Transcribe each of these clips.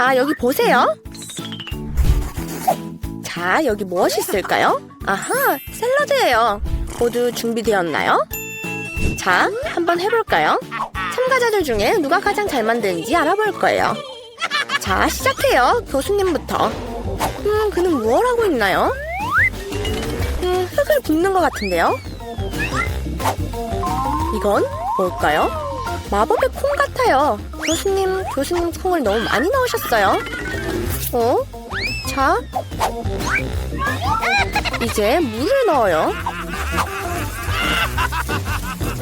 자, 여기 보세요. 자, 여기 무엇이 있을까요? 아하, 샐러드예요. 모두 준비되었나요? 자, 한번 해볼까요? 참가자들 중에 누가 가장 잘 만드는지 알아볼 거예요. 자, 시작해요. 교수님부터. 음, 그는 무엇 하고 있나요? 음, 흙을 붓는 것 같은데요? 이건 뭘까요? 마법의 콩 같아요. 교수님, 교수님 콩을 너무 많이 넣으셨어요. 어? 자, 이제 물을 넣어요.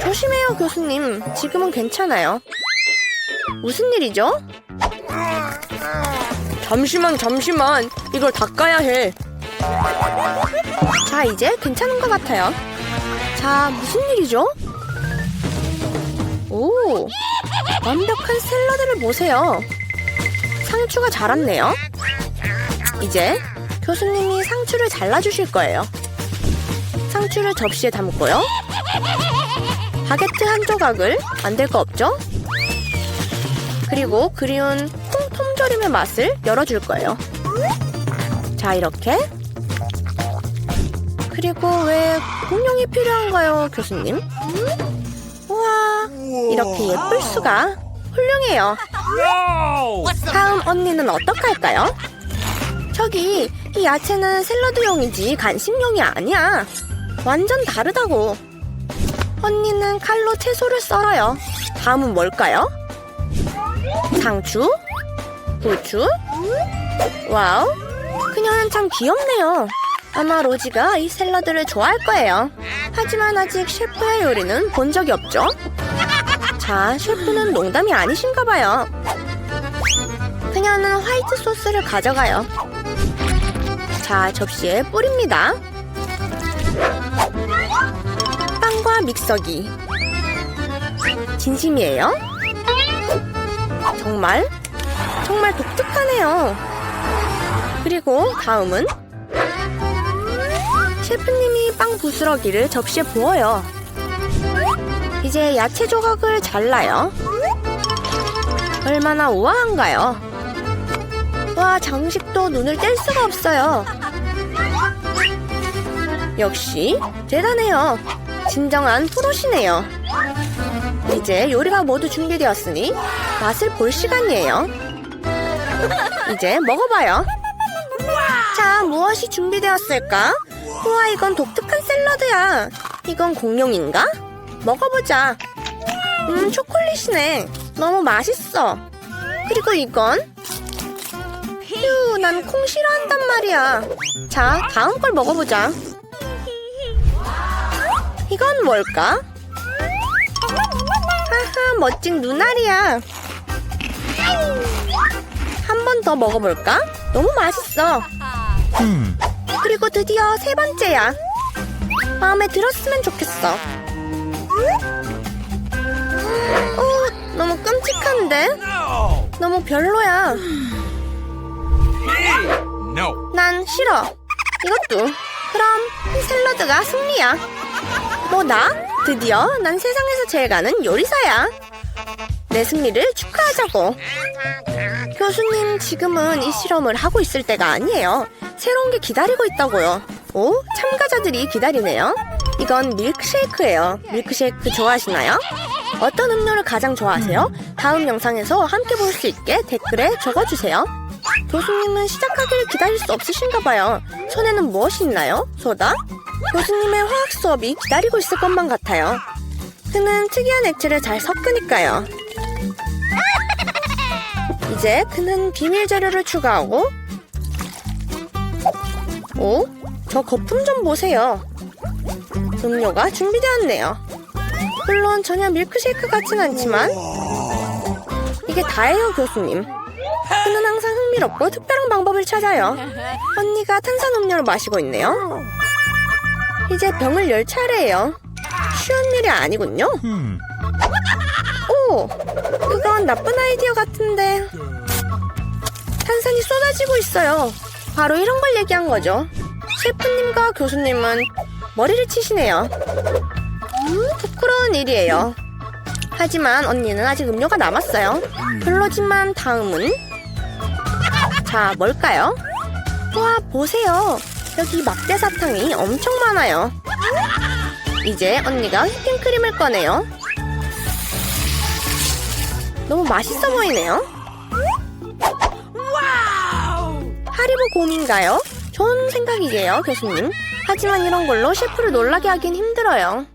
조심해요, 교수님. 지금은 괜찮아요. 무슨 일이죠? 잠시만, 잠시만. 이걸 닦아야 해. 자, 이제 괜찮은 것 같아요. 자, 무슨 일이죠? 오, 완벽한 샐러드를 보세요. 상추가 자랐네요. 이제 교수님이 상추를 잘라주실 거예요. 상추를 접시에 담고요. 바게트 한 조각을 만들 거 없죠? 그리고 그리운 콩통조림의 맛을 열어줄 거예요. 자, 이렇게. 그리고 왜 공룡이 필요한가요, 교수님? 우와, 이렇게 예쁠 수가. 훌륭해요. 다음 언니는 어떡할까요? 저기, 이 야채는 샐러드용이지 간식용이 아니야. 완전 다르다고. 언니는 칼로 채소를 썰어요. 다음은 뭘까요? 상추? 고추? 와우, 그녀는 참 귀엽네요. 아마 로지가 이 샐러드를 좋아할 거예요. 하지만 아직 셰프의 요리는 본 적이 없죠? 자, 셰프는 농담이 아니신가 봐요. 그녀는 화이트 소스를 가져가요. 자, 접시에 뿌립니다. 빵과 믹서기. 진심이에요? 정말? 정말 독특하네요. 그리고 다음은 셰프님이 빵 부스러기를 접시에 부어요. 이제 야채 조각을 잘라요. 얼마나 우아한가요? 와, 장식도 눈을 뗄 수가 없어요. 역시 대단해요. 진정한 프로시네요. 이제 요리가 모두 준비되었으니 맛을 볼 시간이에요. 이제 먹어봐요. 자, 무엇이 준비되었을까? 우와, 이건 독특한 샐러드야. 이건 공룡인가? 먹어보자. 음, 초콜릿이네. 너무 맛있어. 그리고 이건? 휴, 난 콩 싫어한단 말이야. 자, 다음 걸 먹어보자. 이건 뭘까? 하하, 멋진 눈알이야. 한 번 더 먹어볼까? 너무 맛있어. 그리고 드디어 세 번째야. 마음에 들었으면 좋겠어. 어, 너무 끔찍한데? 너무 별로야. 난 싫어. 이것도. 그럼 이 샐러드가 승리야. 뭐 나? 드디어 난 세상에서 제일 가는 요리사야. 내 승리를 축하하자고. 교수님, 지금은 이 실험을 하고 있을 때가 아니에요. 새로운 게 기다리고 있다고요. 오, 참가자들이 기다리네요. 이건 밀크쉐이크예요. 밀크쉐이크 좋아하시나요? 어떤 음료를 가장 좋아하세요? 다음 영상에서 함께 볼 수 있게 댓글에 적어주세요. 교수님은 시작하기를 기다릴 수 없으신가 봐요. 손에는 무엇이 있나요? 소다? 교수님의 화학 수업이 기다리고 있을 것만 같아요. 그는 특이한 액체를 잘 섞으니까요. 이제 그는 비밀 재료를 추가하고 오? 저 거품 좀 보세요. 음료가 준비되었네요. 물론 전혀 밀크쉐이크 같진 않지만 이게 다예요, 교수님. 그는 항상 흥미롭고 특별한 방법을 찾아요. 언니가 탄산음료를 마시고 있네요. 이제 병을 열 차례예요. 쉬운 일이 아니군요. 오, 그건 나쁜 아이디어 같은데. 탄산이 쏟아지고 있어요. 바로 이런 걸 얘기한 거죠. 셰프님과 교수님은 머리를 치시네요. 부끄러운 일이에요. 하지만 언니는 아직 음료가 남았어요. 별로지만 다음은 자, 뭘까요? 와, 보세요. 여기 막대 사탕이 엄청 많아요. 이제 언니가 휘핑크림을 꺼내요. 너무 맛있어 보이네요. 하리보 곰인가요? 좋은 생각이에요, 교수님. 하지만 이런 걸로 셰프를 놀라게 하긴 힘들어요.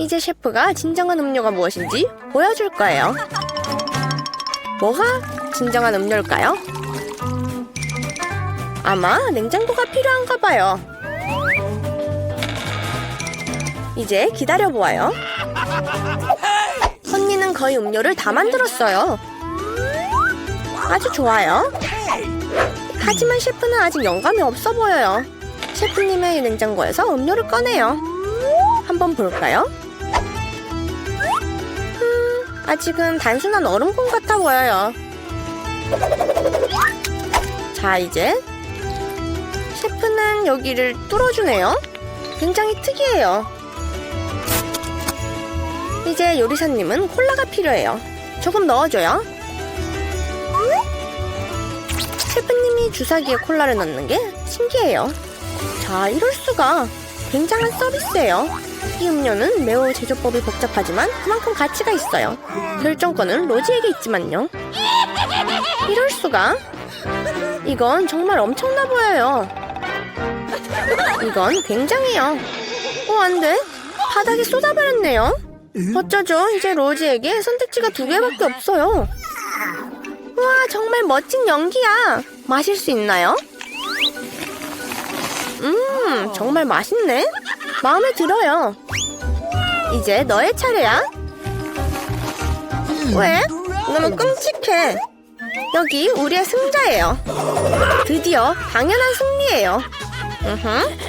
이제 셰프가 진정한 음료가 무엇인지 보여줄 거예요. 뭐가 진정한 음료일까요? 아마 냉장고가 필요한가 봐요. 이제 기다려보아요. 언니는 거의 음료를 다 만들었어요. 아주 좋아요. 하지만 셰프는 아직 영감이 없어 보여요. 셰프님의 냉장고에서 음료를 꺼내요. 한번 볼까요? 음, 아직은 단순한 얼음콩 같아 보여요. 자, 이제 셰프는 여기를 뚫어주네요. 굉장히 특이해요. 이제 요리사님은 콜라가 필요해요. 조금 넣어줘요. 셰프님이 주사기에 콜라를 넣는 게 신기해요. 자, 이럴 수가. 굉장한 서비스예요. 이 음료는 매우 제조법이 복잡하지만 그만큼 가치가 있어요. 결정권은 로지에게 있지만요. 이럴 수가. 이건 정말 엄청나 보여요. 이건 굉장해요. 어, 안 돼. 바닥에 쏟아버렸네요. 어쩌죠? 이제 로지에게 선택지가 두 개밖에 없어요. 우와, 정말 멋진 연기야. 마실 수 있나요? 음, 정말 맛있네. 마음에 들어요. 이제 너의 차례야. 왜? 너무 끔찍해. 여기 우리의 승자예요. 드디어 당연한 승리예요. 으흠.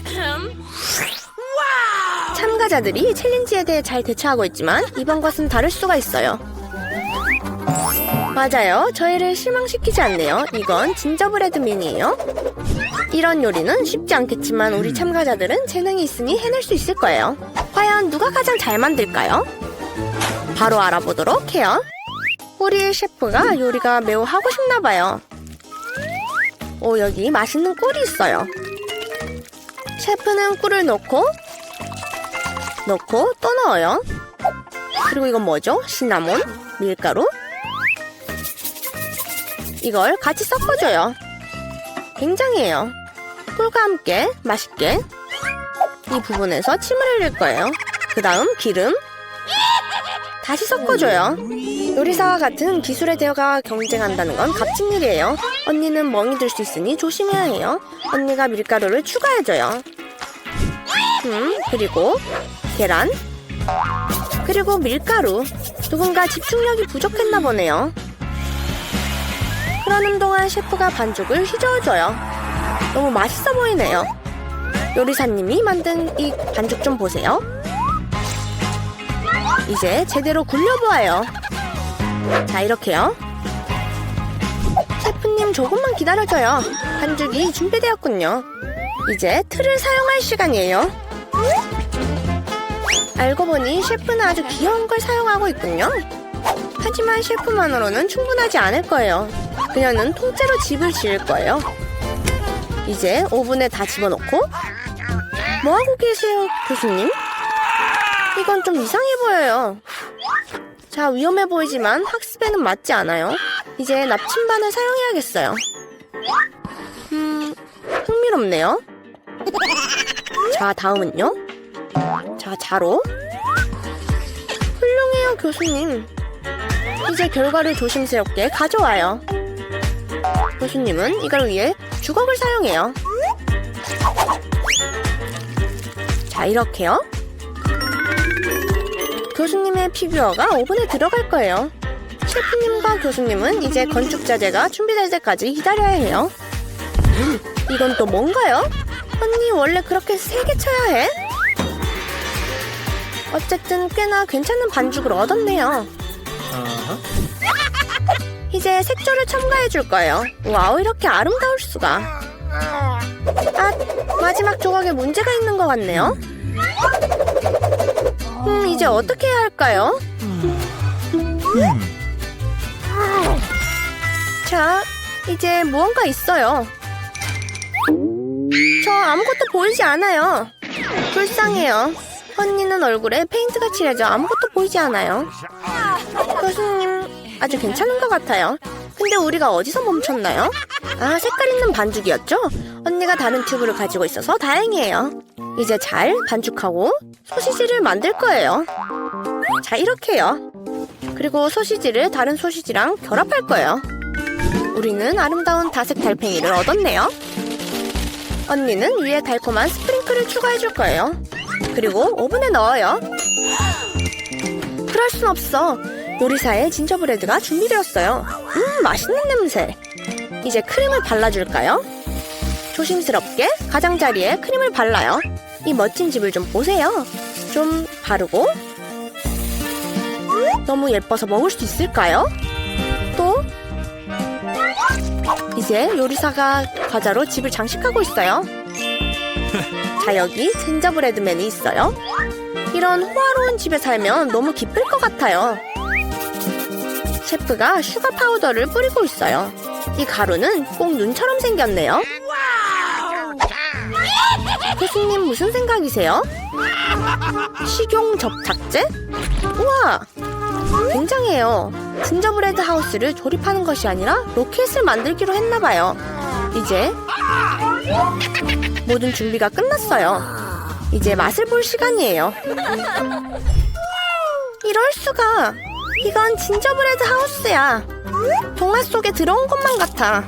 참가자들이 챌린지에 대해 잘 대처하고 있지만 이번 것은 다를 수가 있어요. 맞아요. 저희를 실망시키지 않네요. 이건 진저브레드 민이에요. 이런 요리는 쉽지 않겠지만 우리 참가자들은 재능이 있으니 해낼 수 있을 거예요. 과연 누가 가장 잘 만들까요? 바로 알아보도록 해요. 우리 셰프가 요리가 매우 하고 싶나 봐요. 오, 여기 맛있는 꿀이 있어요. 셰프는 꿀을 넣고 넣고 또 넣어요. 그리고 이건 뭐죠? 시나몬, 밀가루. 이걸 같이 섞어줘요. 굉장해요. 꿀과 함께 맛있게 이 부분에서 침을 흘릴 거예요. 그 다음 기름 다시 섞어줘요. 요리사와 같은 기술의 대화가 경쟁한다는 건 값진 일이에요. 언니는 멍이 들 수 있으니 조심해야 해요. 언니가 밀가루를 추가해줘요. 음, 그리고 계란 그리고 밀가루 누군가 집중력이 부족했나 보네요. 그러는 동안 셰프가 반죽을 휘저어줘요. 너무 맛있어 보이네요. 요리사님이 만든 이 반죽 좀 보세요. 이제 제대로 굴려보아요. 자, 이렇게요. 셰프님 조금만 기다려줘요. 반죽이 준비되었군요. 이제 틀을 사용할 시간이에요. 알고 보니 셰프는 아주 귀여운 걸 사용하고 있군요. 하지만 셰프만으로는 충분하지 않을 거예요. 그녀는 통째로 집을 지을 거예요. 이제 오븐에 다 집어넣고 뭐 하고 계세요, 교수님? 이건 좀 이상해 보여요. 자, 위험해 보이지만 학습에는 맞지 않아요. 이제 납침반을 사용해야겠어요. 음, 흥미롭네요. 자, 다음은요? 자, 자로. 훌륭해요, 교수님. 이제 결과를 조심스럽게 가져와요. 교수님은 이걸 위해 주걱을 사용해요. 자, 이렇게요. 교수님의 피규어가 오븐에 들어갈 거예요. 셰프님과 교수님은 이제 건축자재가 준비될 때까지 기다려야 해요. 이건 또 뭔가요? 언니 원래 그렇게 세게 쳐야 해? 어쨌든 꽤나 괜찮은 반죽을 얻었네요. 이제 색조를 첨가해 줄 거예요. 와우, 이렇게 아름다울 수가. 아, 마지막 조각에 문제가 있는 것 같네요. 음, 이제 어떻게 해야 할까요? 자, 이제 무언가 있어요. 저 아무것도 보이지 않아요. 불쌍해요. 언니는 얼굴에 페인트가 칠해져 아무것도 보이지 않아요. 아주 괜찮은 것 같아요. 근데 우리가 어디서 멈췄나요? 아, 색깔 있는 반죽이었죠? 언니가 다른 튜브를 가지고 있어서 다행이에요. 이제 잘 반죽하고 소시지를 만들 거예요. 자, 이렇게요. 그리고 소시지를 다른 소시지랑 결합할 거예요. 우리는 아름다운 다색 달팽이를 얻었네요. 언니는 위에 달콤한 스프링클을 추가해 줄 거예요. 그리고 오븐에 넣어요. 그럴 순 없어. 요리사의 진저브레드가 준비되었어요. 음, 맛있는 냄새. 이제 크림을 발라줄까요? 조심스럽게 가장자리에 크림을 발라요. 이 멋진 집을 좀 보세요. 좀 바르고 너무 예뻐서 먹을 수 있을까요? 또 이제 요리사가 과자로 집을 장식하고 있어요. 자 여기 진저브레드맨이 있어요. 이런 호화로운 집에 살면 너무 기쁠 것 같아요. 셰프가 슈가 파우더를 뿌리고 있어요. 이 가루는 꼭 눈처럼 생겼네요. 교수님 무슨 생각이세요? 식용 접착제? 우와! 굉장해요. 진저브레드 하우스를 조립하는 것이 아니라 로켓을 만들기로 했나봐요. 이제 모든 준비가 끝났어요. 이제 맛을 볼 시간이에요. 이럴 수가. 이건 진저브레드 하우스야. 동화 속에 들어온 것만 같아.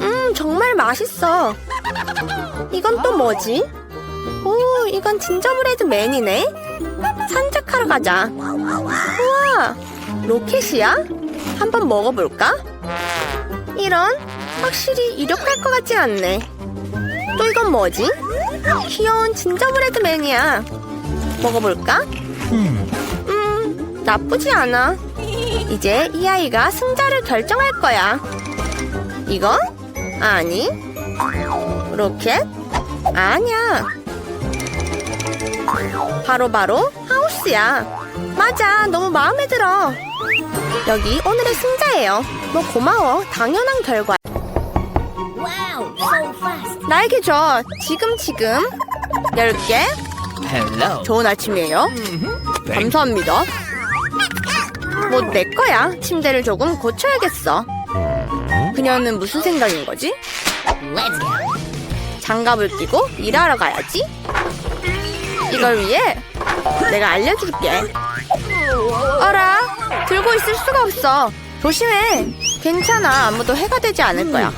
음, 정말 맛있어. 이건 또 뭐지? 오, 이건 진저브레드 맨이네. 산책하러 가자. 우와, 로켓이야? 한번 먹어볼까? 이런, 확실히 이력할 것 같지 않네. 또 이건 뭐지? 귀여운 진저브레드 맨이야. 먹어볼까? 음, 나쁘지 않아. 이제 이 아이가 승자를 결정할 거야. 이건? 아니. 로켓? 아니야. 바로 바로 하우스야. 맞아, 너무 마음에 들어. 여기 오늘의 승자예요. 너 고마워. 당연한 결과. Wow, so fast. 나에게 줘. 지금 지금. 10개. Hello. 좋은 아침이에요. 감사합니다. 뭐내 거야. 침대를 조금 고쳐야겠어. 그녀는 무슨 생각인 거지? 장갑을 끼고 일하러 가야지. 이걸 위해 내가 알려줄게. 어라, 들고 있을 수가 없어. 조심해. 괜찮아. 아무도 해가 되지 않을 거야.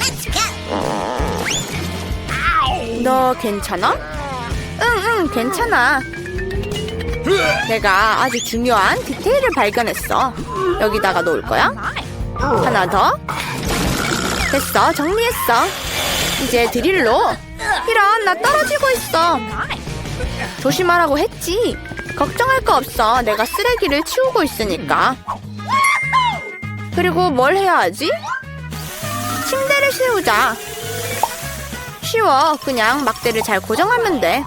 Let's go. 너 괜찮아? 응, 응, 괜찮아. 내가 아주 중요한 디테일을 발견했어. 여기다가 놓을 거야. 하나 더. 됐어, 정리했어. 이제 드릴로. 이런, 나 떨어지고 있어. 조심하라고 했지. 걱정할 거 없어. 내가 쓰레기를 치우고 있으니까. 그리고 뭘 해야 하지? 침대를 세우자. 쉬워. 그냥 막대를 잘 고정하면 돼.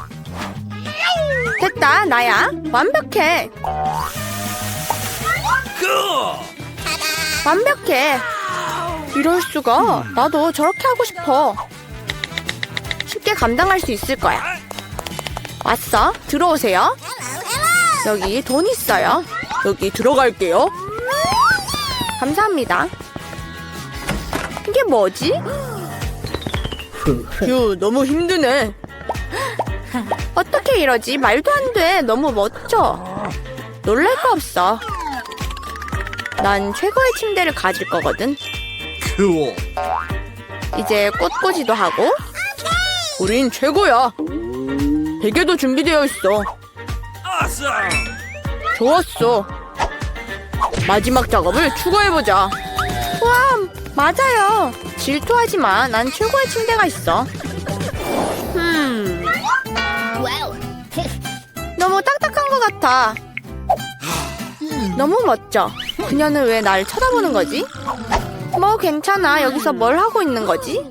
됐다, 나야. 완벽해. 완벽해. 이럴 수가. 나도 저렇게 하고 싶어. 쉽게 감당할 수 있을 거야. 왔어. 들어오세요. 여기 돈 있어요. 여기 들어갈게요. 감사합니다. 이게 뭐지? 휴, 너무 힘드네. 어떻게 이러지? 말도 안 돼. 너무 멋져. 놀랄 거 없어. 난 최고의 침대를 가질 거거든. Cool. 이제 꽃꽂이도 하고. 우린 최고야. 베개도 준비되어 있어. Awesome. 좋았어. 마지막 작업을 추가해보자. 와, 맞아요. 질투하지 마. 난 최고의 침대가 있어. 너무 딱딱한 것 같아. 너무 멋져. 그녀는 왜날 쳐다보는 거지? 뭐 괜찮아. 여기서 뭘 하고 있는 거지?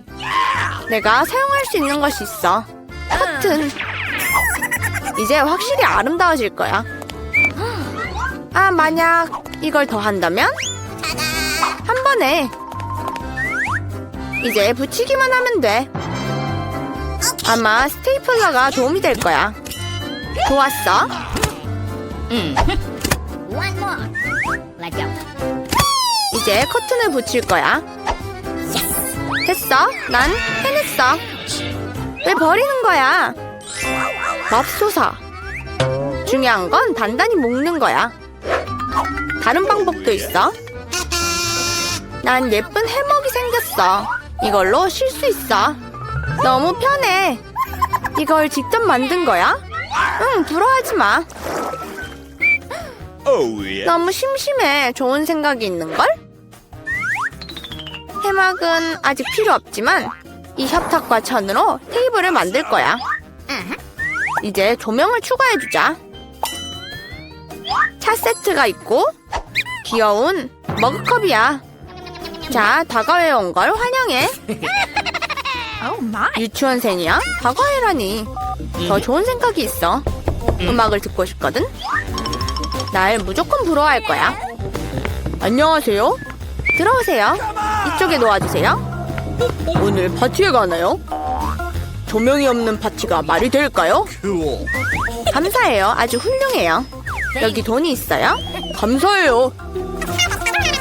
내가 사용할 수 있는 것이 있어. 커튼. 이제 확실히 아름다워질 거야. 아, 만약 이걸 더 한다면? 번에. 이제 붙이기만 하면 돼. 아마 스테이플러가 도움이 될 거야. 좋았어. Go. 이제 커튼을 붙일 거야. 됐어. 난 해냈어. 왜 버리는 거야? 맙소사. 중요한 건 단단히 묶는 거야. 다른 방법도 있어. 난 예쁜 해먹이 생겼어. 이걸로 쉴 수 있어. 너무 편해. 이걸 직접 만든 거야? 응, 부러워하지 마. Oh. 너무 심심해. 좋은 생각이 있는걸? 해막은 아직 필요 없지만 이 협탁과 천으로 테이블을 만들 거야. 이제 조명을 추가해주자. 차 세트가 있고 귀여운 머그컵이야. 자, 다가회 온걸 환영해. 유치원생이야? 다가회라니. 더 좋은 생각이 있어. 음악을 듣고 싶거든? 날 무조건 부러워할 거야. 안녕하세요. 들어오세요. 이쪽에 놓아주세요. 오늘 파티에 가나요? 조명이 없는 파티가 말이 될까요? 감사해요. 아주 훌륭해요. 여기 돈이 있어요? 감사해요.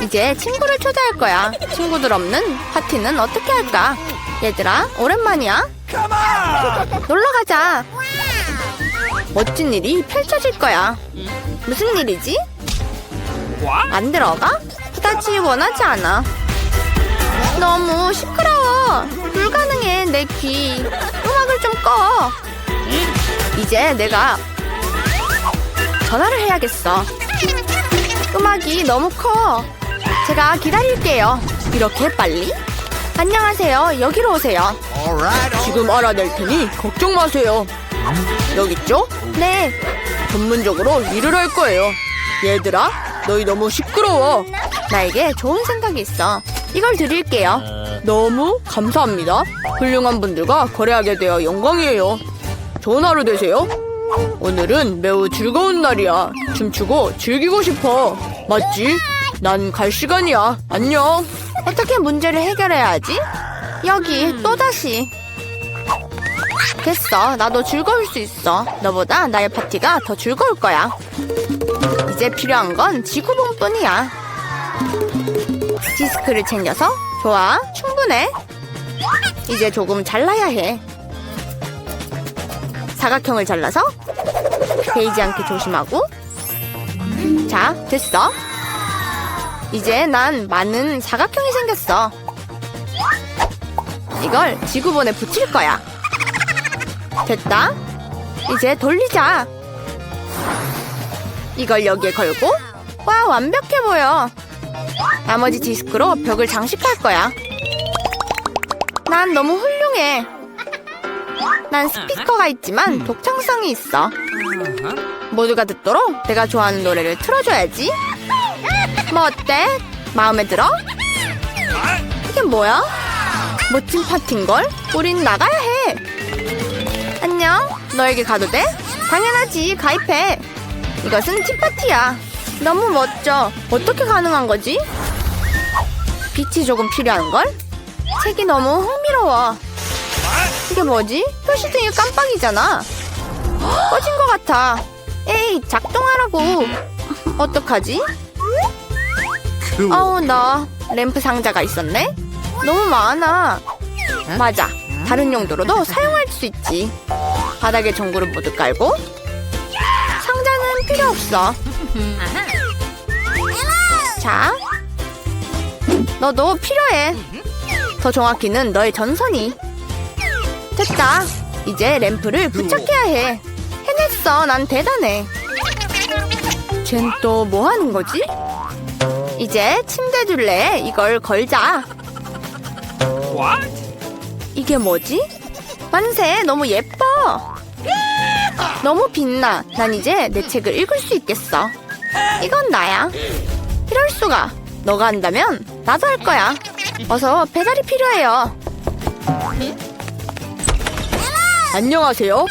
이제 친구를 초대할 거야. 친구들 없는 파티는 어떻게 할까? 얘들아, 오랜만이야. 놀러 가자. 멋진 일이 펼쳐질 거야. 무슨 일이지? 안 들어가? 그다지 원하지 않아. 너무 시끄러워. 불가능해, 내 귀. 음악을 좀 꺼. 이제 내가 전화를 해야겠어. 음악이 너무 커. 제가 기다릴게요. 이렇게 빨리? 안녕하세요. 여기로 오세요. 지금 알아낼 테니 걱정 마세요. 여기 있죠? 네. 전문적으로 일을 할 거예요. 얘들아, 너희 너무 시끄러워. 나에게 좋은 생각이 있어. 이걸 드릴게요. 너무 감사합니다. 훌륭한 분들과 거래하게 되어 영광이에요. 좋은 하루 되세요. 오늘은 매우 즐거운 날이야. 춤추고 즐기고 싶어. 맞지? 난 갈 시간이야. 안녕. 어떻게 문제를 해결해야 하지? 여기 또다시. 됐어. 나도 즐거울 수 있어. 너보다 나의 파티가 더 즐거울 거야. 이제 필요한 건 지구본뿐이야. 디스크를 챙겨서 좋아. 충분해. 이제 조금 잘라야 해. 사각형을 잘라서 베이지 않게 조심하고. 자, 됐어. 이제 난 많은 사각형이 생겼어. 이걸 지구본에 붙일 거야. 됐다. 이제 돌리자. 이걸 여기에 걸고 와 완벽해 보여. 나머지 디스크로 벽을 장식할 거야. 난 너무 훌륭해. 난 스피커가 있지만 독창성이 있어. 모두가 듣도록 내가 좋아하는 노래를 틀어줘야지. 뭐 어때? 마음에 들어? 이게 뭐야? 멋진 파티인걸? 우린 나가야 해. 안녕. 너에게 가도 돼? 당연하지. 가입해. 이것은 티파티야. 너무 멋져. 어떻게 가능한 거지? 빛이 조금 필요한걸? 색이 너무 흥미로워. 이게 뭐지? 표시등이 깜빡이잖아. 헉, 꺼진 것 같아. 에이, 작동하라고. 어떡하지? Cool. 어우, 나 램프 상자가 있었네? 너무 많아. 맞아. 다른 용도로도 사용할 수 있지. 바닥에 전구를 모두 깔고 상자는 필요 없어. 자, 너도 필요해. 더 정확히는 너의 전선이. 됐다. 이제 램프를 부착해야 해. 해냈어. 난 대단해. 쟨 또 뭐 하는 거지? 이제 침대 둘레에 이걸 걸자. What? 이게 뭐지? 만세, 너무 예뻐. 너무 빛나. 난 이제 내 책을 읽을 수 있겠어. 이건 나야. 이럴 수가. 너가 한다면 나도 할 거야. 어서 배달이 필요해요. 안녕하세요.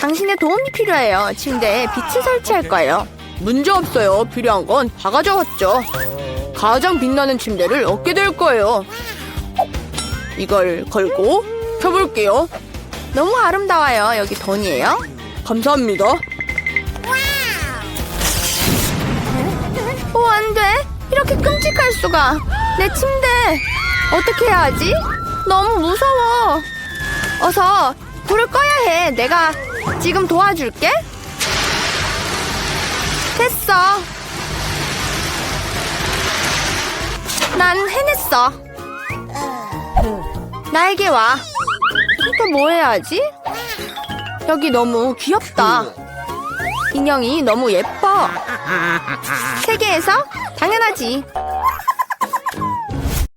당신의 도움이 필요해요. 침대에 빛을 설치할 거예요. 문제 없어요. 필요한 건 다 가져왔죠. 가장 빛나는 침대를 얻게 될 거예요. 이걸 걸고 펴볼게요. 너무 아름다워요. 여기 돈이에요. 감사합니다. 오, 안 돼. 이렇게 끔찍할 수가. 내 침대. 어떻게 해야 하지? 너무 무서워. 어서 불을 꺼야 해. 내가 지금 도와줄게. 됐어. 난 해냈어. 나에게 와. 또 뭐 해야지? 여기 너무 귀엽다. 인형이 너무 예뻐. 세계에서 당연하지.